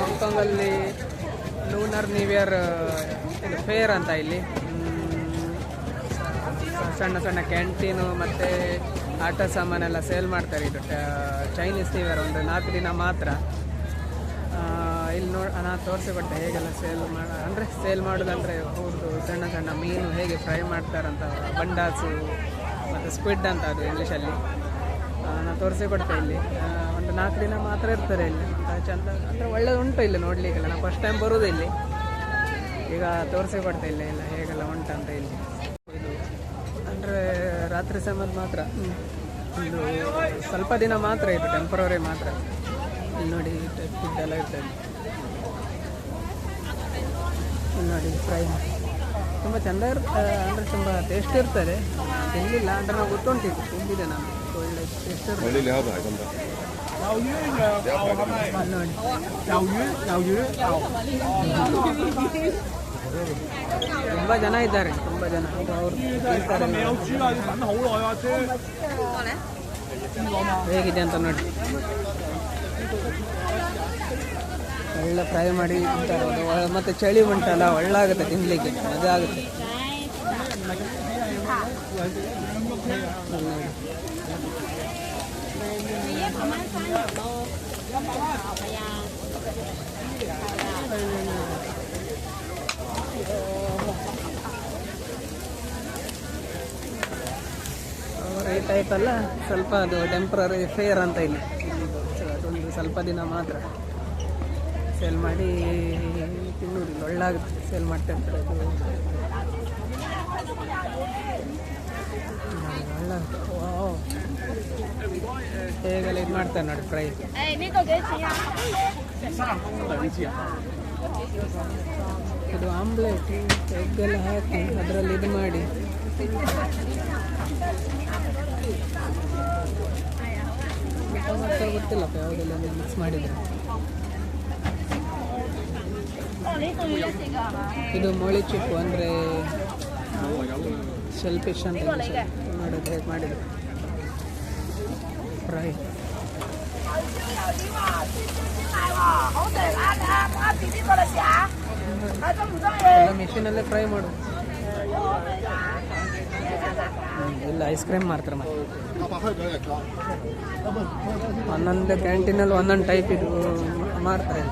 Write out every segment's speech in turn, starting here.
ಹಾಂಗ್ಕಾಂಗಲ್ಲಿ lunar new year ಇದು fair ಅಂತ ಇಲ್ಲಿ. ಸಣ್ಣ ಸಣ್ಣ ಕ್ಯಾಂಟೀನು ಮತ್ತು ಆಟ ಸಾಮಾನೆಲ್ಲ ಸೇಲ್ ಮಾಡ್ತಾರೆ ಇದು ಚೈನೀಸ್ ನ್ಯೂ ಇಯರ್ ಒಂದು ನಾಲ್ಕು ದಿನ ಮಾತ್ರ. ಇಲ್ಲಿ ನೋಡಿ ನಾನು ತೋರಿಸಿಕೊಟ್ಟೆ ಹೇಗೆಲ್ಲ ಸೇಲ್ ಮಾಡ ಅಂದರೆ ಸೇಲ್ ಮಾಡೋದಂದರೆ ಅವ್ರದ್ದು ಸಣ್ಣ ಸಣ್ಣ ಮೀನು ಹೇಗೆ ಫ್ರೈ ಮಾಡ್ತಾರಂತ, ಬಂಡಾಸು ಮತ್ತು ಸ್ಕ್ವಿಡ್ ಅಂತ ಅದು ಇಂಗ್ಲೀಷಲ್ಲಿ ನಾನು ತೋರಿಸಿಕೊಡ್ತೆ ಇಲ್ಲಿ. ಒಂದು ನಾಲ್ಕು ದಿನ ಮಾತ್ರ ಇರ್ತಾರೆ ಇಲ್ಲಿ. ಮತ್ತು ಚಂದ ಅಂದರೆ ಒಳ್ಳೇದು ಉಂಟು ಇಲ್ಲಿ ನೋಡಲಿಕ್ಕೆಲ್ಲ. ನಾವು ಫಸ್ಟ್ ಟೈಮ್ ಬರೋದು ಇಲ್ಲಿ. ಈಗ ತೋರಿಸಿ ಕೊಡ್ತಾ ಇಲ್ಲ ಎಲ್ಲ ಹೇಗೆಲ್ಲ ಉಂಟಂತ ಇಲ್ಲಿ. ಇದು ಅಂದರೆ ರಾತ್ರಿ ಸಮಯದ ಮಾತ್ರ. ಇದು ಸ್ವಲ್ಪ ದಿನ ಮಾತ್ರ ಇದು ಟೆಂಪ್ರವರಿ ಮಾತ್ರ. ಇಲ್ಲಿ ನೋಡಿ ಫುಡ್ ಎಲ್ಲ ಇರ್ತದೆ. ಇಲ್ಲಿ ನೋಡಿ ಫ್ರೈ ತುಂಬ ಚೆಂದ ಇರ್ತದೆ ಅಂದರೆ ತುಂಬ ಟೇಸ್ಟ್ ಇರ್ತದೆ. ತಿನ್ನಲಿಲ್ಲ ಅಂದರೆ ನಾವು ಗೊತ್ತುಂಟಿದ್ದು ತಿಂದಿದೆ ನಾನು. ಒಳ್ಳೆ ಟೇಸ್ಟ್ ಇರ್ತದೆ. đầu ಜನ ಇದ್ದಾರೆ ತುಂಬಾ ಹೇಗಿದೆ ಒಳ್ಳೆ ಫ್ರೈ ಮಾಡಿ ತಿಂತಾರೆ ಮತ್ತೆ ಚಳಿ ಉಂಟಲ್ಲ ಒಳ್ಳಾಗುತ್ತೆ ತಿನ್ಲಿಕ್ಕೆ ಮಜಾ ಆಗುತ್ತೆ ಅಲ್ಲಿ ಆಯ್ತಲ್ಲ ಸ್ವಲ್ಪ ಅದು ಟೆಂಪ್ರರಿ ಫೇರ್ ಅಂತ ಇಲ್ಲಿ. ಅದೊಂದು ಸ್ವಲ್ಪ ದಿನ ಮಾತ್ರ. ಸೇಲ್ ಮಾಡಿ ತಿನ್ನೋದಿಲ್ಲ, ಒಳ್ಳಾಗುತ್ತೆ. ಸೇಲ್ ಮಾಡ್ತಾ ಇರ್ತಾರೆ ಅದು. ಹೇಗೆಲ್ಲ ಇದು ಮಾಡ್ತಾರೆ ನೋಡಿ ಫ್ರೈ. ಇದು ಆಮ್ಲೆಟ್ ಎಗ್ಗೆಲ್ಲ ಹಾಕಿ ಅದರಲ್ಲಿ ಇದು ಮಾಡಿ. ಗೊತ್ತಿಲ್ಲಪ್ಪ ಯಾವುದೆಲ್ಲ ಮಿಕ್ಸ್ ಮಾಡಿದರೆ. ಇದು ಮೊಳೆ ಚಿಪ್ಪು ಅಂದರೆ ಸೆಲ್ ಪೇಷನ್ ಮಾಡೋದು ಹೇಗೆ ಮಾಡಿದ್ರು? ಫ್ರೈ ಎಲ್ಲ ಮಿಷಿನಲ್ಲೇ ಫ್ರೈ ಮಾಡು. ಇಲ್ಲ ಐಸ್ ಕ್ರೀಮ್ ಮಾಡ್ತಾರೆ ಮತ್ತೆ. ಒಂದೊಂದು ಕ್ಯಾಂಟೀನಲ್ಲಿ ಒಂದೊಂದು ಟೈಪ್ ಇದು ಮಾಡ್ತಾರೆ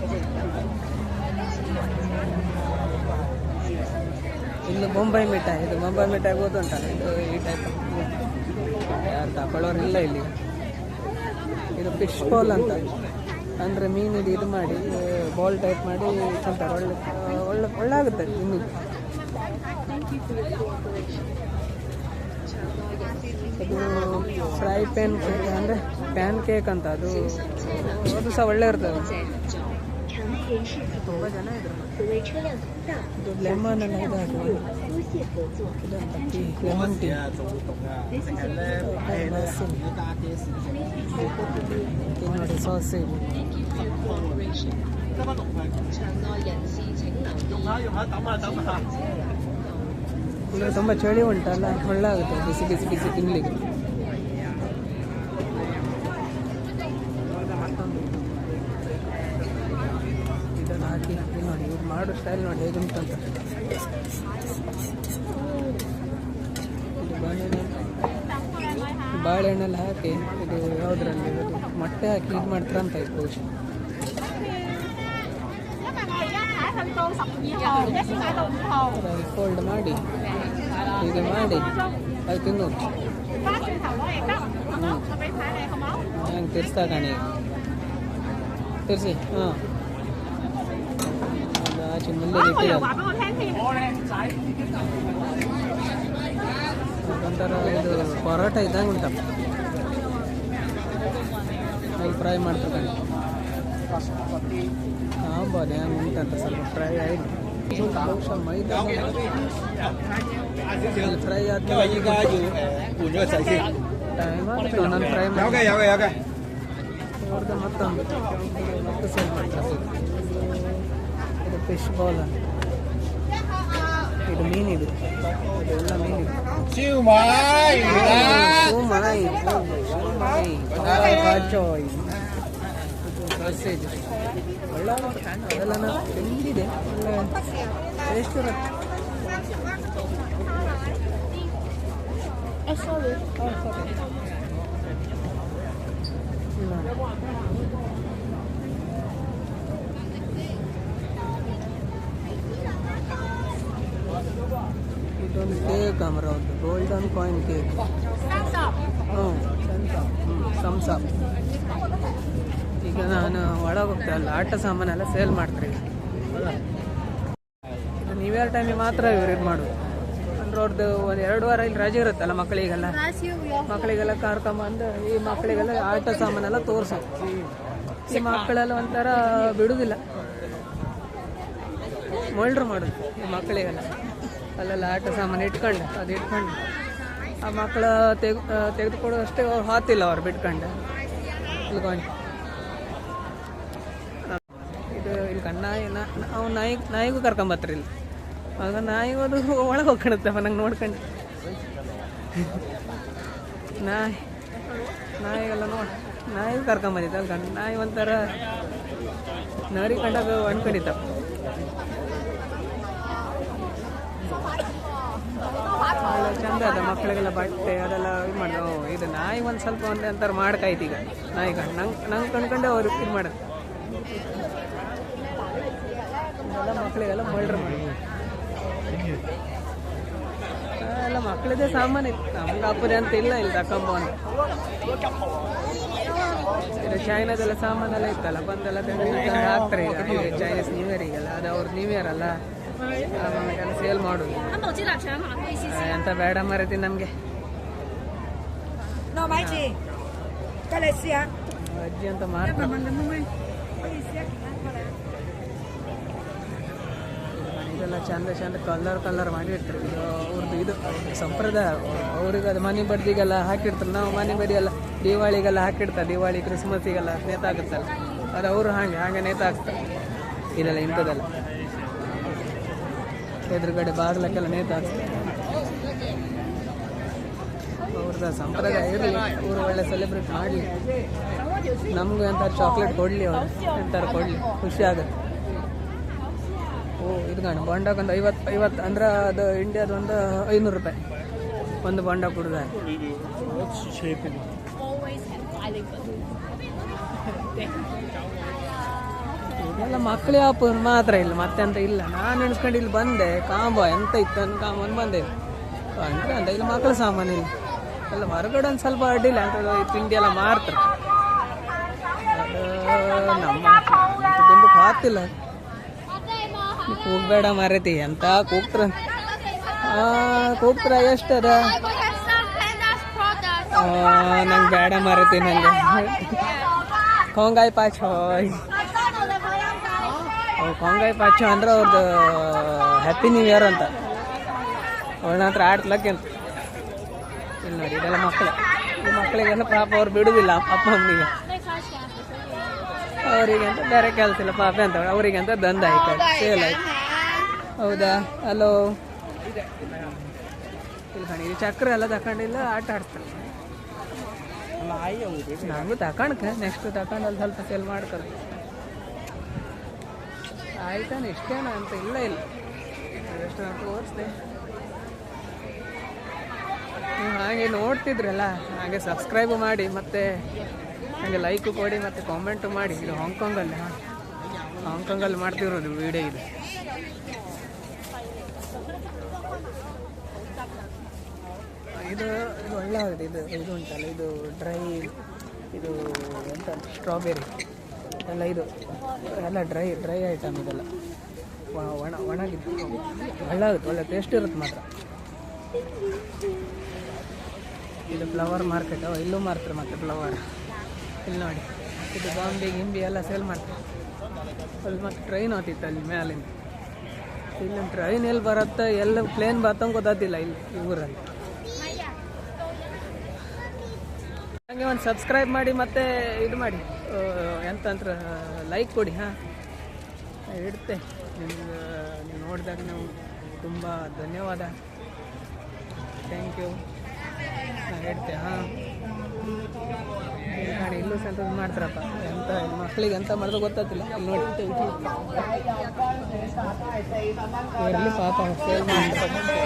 ಇಲ್ಲಿ ಬೊಂಬೈ ಮಿಠಾಯಿ ಇದು ಬೊಂಬೈ ಮಿಠಾಯಿ ಓದುಂಟಲ್ಲ ಇದು ಈ ಟೈಪ್ ಯಾರು ತಗೊಳ್ಳೋರಿಲ್ಲ ಇಲ್ಲಿ ಇದು ಫಿಶ್ ಬಾಲ್ ಅಂತ. ಅಂದರೆ ಮೀನು ಇದು ಮಾಡಿ ಬಾಲ್ ಟೈಪ್ ಮಾಡಿ ತಿಂತಾರೆ. ಒಳ್ಳೆ ಒಳ್ಳೆ ಒಳ್ಳೆ ಆಗುತ್ತೆ ಇನ್ನು ಇದು ಫ್ರೈ ಪ್ಯಾನ್ ಕೇಕ್ ಅಂದರೆ ಪ್ಯಾನ್ ಕೇಕ್ ಅಂತ. ಅದು ಅದು ಸಹ ಒಳ್ಳೆ ಇರ್ತದೆ. ತುಂಬ ಜನ ಇದ್ರು ಇದು ಲೆಮನ್ ಎಲ್ಲ ಇದು ಹಾಕಿ ಇದಂತ ಟೀ ಲೆಮನ್ ಟೀ ನೋಡಿ ಸಾಸ್ ಇದೆ 用下用下抌下抌下。 ಅಂದರೆ ತುಂಬ ಚಳಿ ಉಂಟಲ್ಲ ಒಳ್ಳೆ ಆಗುತ್ತೆ ಬಿಸಿ ಬಿಸಿ ಬಿಸಿ ತಿನ್ನಲಿಕ್ಕೆ ಮಾಡೋ ಸ್ಟೈಲ್ ನೋಡಿ ಹೇಗುಂಟಂತ ಬಾಳೆಹಣ್ಣು. ಬಾಳೆಹಣ್ಣೆಲ್ಲ ಹಾಕಿ, ಇದು ಯಾವುದ್ರಲ್ಲಿ ಮೊಟ್ಟೆ ಹಾಕಿ ಇದು ಮಾಡ್ತಾರೆ ಇದು ಪೂಜೆ ಫೋಲ್ಡ್ ಮಾಡಿ ಇದು ಮಾಡಿ, ಅದು ತಿನ್ನು. ಹ್ಞೂ ಹಂಗೆ ತಿರ್ಸ್ತಾ ಕಣಿ. ತಿರ್ಸಿ, ಹಾಂ. ಅದು ಆಚೆ ಮುಂದೆ 佢又 ಇಟ್ಟಿದ್ದಾರೆ 话俾我听添。 ಒಂಥರ ಇದು ಪರೋಟ ಇದ್ದಂಗೆ ಉಂಟಪ್ಪ ಅಲ್ಲಿ ಫ್ರೈ ಮಾಡ್ತಾರೆ ಆಗ್ಬೋದು ಹೆಂಗೆ ಉಂಟಂತ ಸ್ವಲ್ಪ ಫ್ರೈ ಆಯಿತು ಬಹುಶಃ ಮೈದಾ ಫ್ರೈ ಆದ್ಮೇಲೆ 依家要诶换咗个掣先。 ಟೈಮ್ ಆಗುತ್ತೆ ಒಂದೊಂದು ಫ್ರೈ 有 ಮಾಡಿ 嘅有嘅有嘅。 ಅವ್ರದ್ದು ಮತ್ತೊಂದು ಮತ್ತೆ ಸೇಲ್ ಮಾಡ್ತಾರೆ the fish bola. Ito mini. Ito mini. Siumay! Siumay! Siumay! Pangalay kachoy. Sausage. Wala na. Wala na. Hindi din. Restaurant. Eh, sorry. Oh, sorry. Wala. ಇದೊಂದು ಕೇಕ್ ಅಮರ ಒಂದು ಗೋಲ್ಡನ್ ಕಾಯಿನ್ ಕೇಕ್ ಹ್ಞೂ ಈಗ ನಾನು ಒಳಗೆ ಹೋಗ್ತಾರಲ್ಲ ಆಟ ಸಾಮಾನೆಲ್ಲ ಸೇಲ್ ಮಾಡ್ತಾರೆ ಇದು ನ್ಯೂ ಇಯರ್ ಟೈಮಿಗೆ ಮಾತ್ರ ಇವ್ರು ಇದು ಮಾಡೋದು. ಅಂದ್ರೆ ಅವ್ರದ್ದು ಒಂದು ಎರಡು ವಾರ ಇಲ್ಲಿ ರಜೆ ಇರುತ್ತಲ್ಲ ಮಕ್ಕಳಿಗೆಲ್ಲ? ಮಕ್ಕಳಿಗೆಲ್ಲ ಕರ್ಕೊಂಬಂದು ಈ ಮಕ್ಕಳಿಗೆಲ್ಲ ಆಟ ಸಾಮಾನೆಲ್ಲ ತೋರಿಸು. ಈ ಮಕ್ಕಳೆಲ್ಲ ಒಂಥರ ಬಿಡುವುದಿಲ್ಲ ಮೊಳ್ರು ಮಾಡೋದು ಈ ಮಕ್ಕಳಿಗೆಲ್ಲ. ಅಲ್ಲೆಲ್ಲ ಆಟ ಸಾಮಾನು ಇಟ್ಕೊಂಡು, ಅದು ಇಟ್ಕೊಂಡು. ಆ ಮಕ್ಕಳು ತೆಗ್ ತೆಗೆದುಕೊಡೋ ಅಷ್ಟೇ ಅವ್ರು ಹಾತಿಲ್ಲ ಅವ್ರು ಬಿಟ್ಕೊಂಡು. ಇಲ್ಕೊಂಡು ಇದು ಇಲ್ಲಿ ನಾಯಿ ಅವ್ನು ನಾಯಿ, ನಾಯಿಗೂ ಕರ್ಕೊಂಬತ್ರಿ ಇಲ್ಲಿ. ಆಗ ನಾಯಿ ಅದು ಒಳಗೆ ಹೋಗ್ಕೊಳುತ್ತಪ್ಪ ನಂಗೆ ನೋಡ್ಕೊಂಡು. ನಾಯಿ, ನಾಯಿಗೆಲ್ಲ ನೋಡಿ, ನಾಯಿಗೂ ಕರ್ಕೊಂಬಂದಿತ್ತು ಅಲ್ಲಿ ನಾಯಿ ಒಂಥರ ನರಿ ಕಂಡಾಗ ಅನ್ಕೊಂಡಿದ್ದಾವ ಒಳ್ಳೆ ಚಂದ ಅದ, ಮಕ್ಕಳಿಗೆಲ್ಲ ಬಟ್ಟೆ ಅದೆಲ್ಲ ಇದು ಮಾಡೋ ಓ, ಇದು ನಾಯಿ ಒಂದು ಸ್ವಲ್ಪ ಒಂದೇ ಅಂತಾರೆ ಮಾಡ್ಕಾಯ್ತು ಈಗ. ನಾಯಿ ಕಂಡು ನಂಗೆ ನಂಗೆ ಕಂಡ್ಕೊಂಡೆ ಅವ್ರು ಇದು ಮಾಡೋದು. ಮಕ್ಕಳಿಗೆಲ್ಲ ಮಳ್ರು ಮಾಡಿ ಎಲ್ಲ ಮಕ್ಕಳದೇ ಸಾಮಾನು ಇತ್ತು. ನಮ್ಗೆ ಅಪ್ಪದೆ ಅಂತ ಇಲ್ಲ, ಇಲ್ಲಿ ಕಂಬ ಅಂತ. ಚೈನಾದೆಲ್ಲ ಸಾಮಾನೆಲ್ಲ ಇತ್ತಲ್ಲ, ಬಂದೆಲ್ಲ ಹಾಕ್ತಾರೆ ಈಗ ಚೈನೀಸ್ ನ್ಯೂ ಇಯರಿಗೆಲ್ಲ ಅದು ಅವ್ರ ನ್ಯೂ ಇಯರ್ ಅಲ್ಲ. ಸೇಲ್ ಮಾಡು ಎಂತ ಬೇಡ ಮರತಿ ನಮಗೆ. ಅಜ್ಜಿ ಅಂತ ಮಾರ್ತಾರೆ ಇದೆಲ್ಲ ಚಂದ ಚಂದ ಕಲರ್ ಕಲರ್ ಮಾಡಿರ್ತಾರೆ. ಇದು ಅವ್ರದ್ದು ಇದು ಸಂಪ್ರದಾಯ. ಅವ್ರಿಗೆ ಅದು ಮನೆ ಬಡ್ದಿಗೆಲ್ಲ ಹಾಕಿಡ್ತಾರೆ ನಾವು ಮನೆ ಬಡಿಯೆಲ್ಲ ದಿವಾಳಿಗೆಲ್ಲ ಹಾಕಿಡ್ತಾರೆ ದಿವಾಳಿ ಕ್ರಿಸ್ಮಸಿಗೆಲ್ಲ ನೇತಾಗುತ್ತಲ್ಲ. ಅದು ಅವರು ಹಾಗೆ ಹಾಗೆ ನೇತಾಕ್ತಾರೆ ಇದೆಲ್ಲ ಇಂಥದ್ದೆಲ್ಲ. ಎದುರುಗಡೆ ಬಾಗಿಲಕ್ಕೆಲ್ಲ ನೇತಾಕ್ತಾರೆ ಅವ್ರದ್ದು ಸಂಪ್ರದಾಯ ಇರಲಿ ಊರು ಒಳ್ಳೆ ಸೆಲೆಬ್ರೇಟ್ ಮಾಡಲಿ. ನಮಗೂ ಎಂತಾರು ಚಾಕ್ಲೇಟ್ ಕೊಡಲಿ ಅವರು ಎಂತಾರು ಕೊಡಲಿ ಖುಷಿ ಆಗುತ್ತೆ. ಓ ಇದು ಕಾಣು ಒಂದು ಐವತ್ತು ಐವತ್ತು ಅಂದ್ರೆ ಅದು ಇಂಡಿಯಾದ ಒಂದು ಐನೂರು ರೂಪಾಯಿ. ಒಂದು ಬಾಂಡ ಕುಡ್ದ ಇದೆಲ್ಲ ಮಕ್ಕಳು ಯಾಪ ಮಾತ್ರ ಇಲ್ಲ ಮತ್ತೆ ಅಂತ ಇಲ್ಲ. ನಾನು ಎಣಿಸ್ಕೊಂಡು ಇಲ್ಲಿ ಬಂದೆ ಕಾಂಬ ಎಂತ ಇತ್ತು ಅಂತ ಕಾಂಬನ್ ಬಂದೆ. ಅಂದ್ರೆ ಅಂತ ಇಲ್ಲಿ ಮಕ್ಕಳ ಸಾಮಾನು ಇಲ್ಲ. ಎಲ್ಲ ಹೊರಗಡೆ ಒಂದು ಸ್ವಲ್ಪ ಅಡ್ಡಿಲ್ಲ ಅಂತ ತಿಂಡಿ ಎಲ್ಲ ಮಾರ್ತಾರೆ. ಅದು ನಮ್ಮ ತುಂಬ ಕಾತಿಲ್ಲ ಕೂಗ್ಬೇಡ ಮಾರೈತಿ ಎಂತ ಕೂಗ್ತ್ರ? ಕೂಗ್ತ್ರ ಎಷ್ಟದ ನಂಗೆ ಬೇಡ ಮಾರೈತಿ ನಂಗೆ. ಕೊಂಗಾಯಿ ಪಾಚ್ ಹೋಯ್. ಕೊಂಗಾಯಿ ಪಾಚು ಅಂದ್ರೆ ಅವ್ರದ್ದು ಹ್ಯಾಪಿ ನ್ಯೂ ಇಯರ್ ಅಂತ. ಅವ್ರನ್ನ ಹತ್ರ ಆಡ್ಲಕ್ಕೆ ಅಂತ. ಇಲ್ಲಿ ನೋಡಿ ಇದೆಲ್ಲ ಮಕ್ಕಳು. ಈ ಮಕ್ಕಳಿಗೆಲ್ಲ ಪಾಪ ಅವ್ರು ಬಿಡುವುದಿಲ್ಲ ಅಪ್ಪ ಅಮ್ಮನಿಗೆ. ಅವರಿಗೆ ಅಂತ ಬೇರೆ ಕೆಲಸ ಇಲ್ಲ ಪಾಪ ಅಂತ ಅವರಿಗೆ ಅಂತ ದಂದ ಆಯ್ತು. ಸೇಲ್ ಆಯ್ತು. ಹೌದಾ? ಹಲೋ ಇಲ್ಲಿ ಕಣಿ ಇದು ಚಕ್ರ ಎಲ್ಲ ತಕೊಂಡಿಲ್ಲ ಆಟ ಆಡ್ತಾರೆ. ನಾವು ತಕೊಂಡ್ಕ ನೆಕ್ಸ್ಟ್ ತಕೊಂಡಲ್ಲಿ ಸ್ವಲ್ಪ ಸೇಲ್ ಮಾಡ್ತಾರೆ ಆಯ್ತಾನ ಇಷ್ಟೇನ ಅಂತ ಇಲ್ಲ ಇಲ್ಲ. ಎಷ್ಟು ಅಂತ ತೋರಿಸ್ದೆ ನೀವು ಹಾಗೆ ನೋಡ್ತಿದ್ರಲ್ಲ, ಹಾಗೆ ಸಬ್ಸ್ಕ್ರೈಬ್ ಮಾಡಿ, ಮತ್ತೆ ಹಾಗೆ ಲೈಕು ಕೊಡಿ, ಮತ್ತು ಕಾಮೆಂಟು ಮಾಡಿ. ಇದು ಹಾಂಗ್ಕಾಂಗಲ್ಲಿ ಹಾಂ. ಹಾಂಗ್ಕಾಂಗಲ್ಲಿ ಮಾಡ್ತಿರೋದು ವಿಡಿಯೋ ಇದು. ಇದು ಇದು ಒಳ್ಳೆ ಇದು ಇದು ಉಂಟಲ್ಲ, ಇದು ಡ್ರೈ ಇದು ಎಂತ ಸ್ಟ್ರಾಬೆರಿ ಎಲ್ಲ ಇದು. ಎಲ್ಲ ಡ್ರೈ ಡ್ರೈ ಐಟಮ್ ಇದೆಲ್ಲ. ಒಣ, ಒಣಗಿದ್ದು. ಒಳ್ಳೆ ಆಗುತ್ತೆ ಒಳ್ಳೆ ಟೇಸ್ಟ್ ಇರುತ್ತೆ ಮಾತ್ರ. ಇದು ಫ್ಲವರ್ ಮಾರ್ಕೆಟ್ ಇಲ್ಲೂ ಮಾರ್ತಾರೆ ಮತ್ತೆ ಫ್ಲವರ್ ಇಲ್ಲಿ ನೋಡಿ. ಇದು ಬಾಂಬೆ, ಗಿಂಬಿ ಎಲ್ಲ ಸೇಲ್ ಮಾಡ್ತಾರೆ. ಅಲ್ಲಿ ಮತ್ತೆ ಟ್ರೈನ್ ಹೋಗ್ತಿತ್ತು ಅಲ್ಲಿ ಮೇಲಿಂದ. ಇಲ್ಲಿ ಟ್ರೈನ್ ಎಲ್ಲಿ ಬರುತ್ತೆ, ಎಲ್ಲ ಪ್ಲೇನ್ ಬರ್ತಂಗೆ ಗೊತ್ತಾತಿಲ್ಲ ಇಲ್ಲಿ, ಈ ಊರಲ್ಲಿ. ಹಾಗೆ ಒಂದು ಸಬ್ಸ್ಕ್ರೈಬ್ ಮಾಡಿ ಮತ್ತೆ ಇದು ಮಾಡಿ. ಆ, ಎಂತ ಅಂತ ಲೈಕ್ ಕೊಡಿ ಹಾಂ? ಇಡ್ತೆ. ನಿಮ್ಗೆ ನೀವು ನೋಡಿದಾಗ ನಾವು ತುಂಬ ಧನ್ಯವಾದ. ಥ್ಯಾಂಕ್ ಯು ಹಾಂ? ಹೇಳ್ತೆ ಹಾಂ ಇಲ್ಲೂ ಸಹ ಮಾಡ್ತಾರಪ್ಪ. ಎಂತ ಮಕ್ಕಳಿಗೆ ಎಂತ ಮಾಡೋದು ಗೊತ್ತಾಗ್ತಿಲ್ಲ. ಇಲ್ಲಿ ನೋಡಿ. ಇರಲಿ ಪಾಪ ಸೇಲ್ ಮಾಡ್ತಾರೆ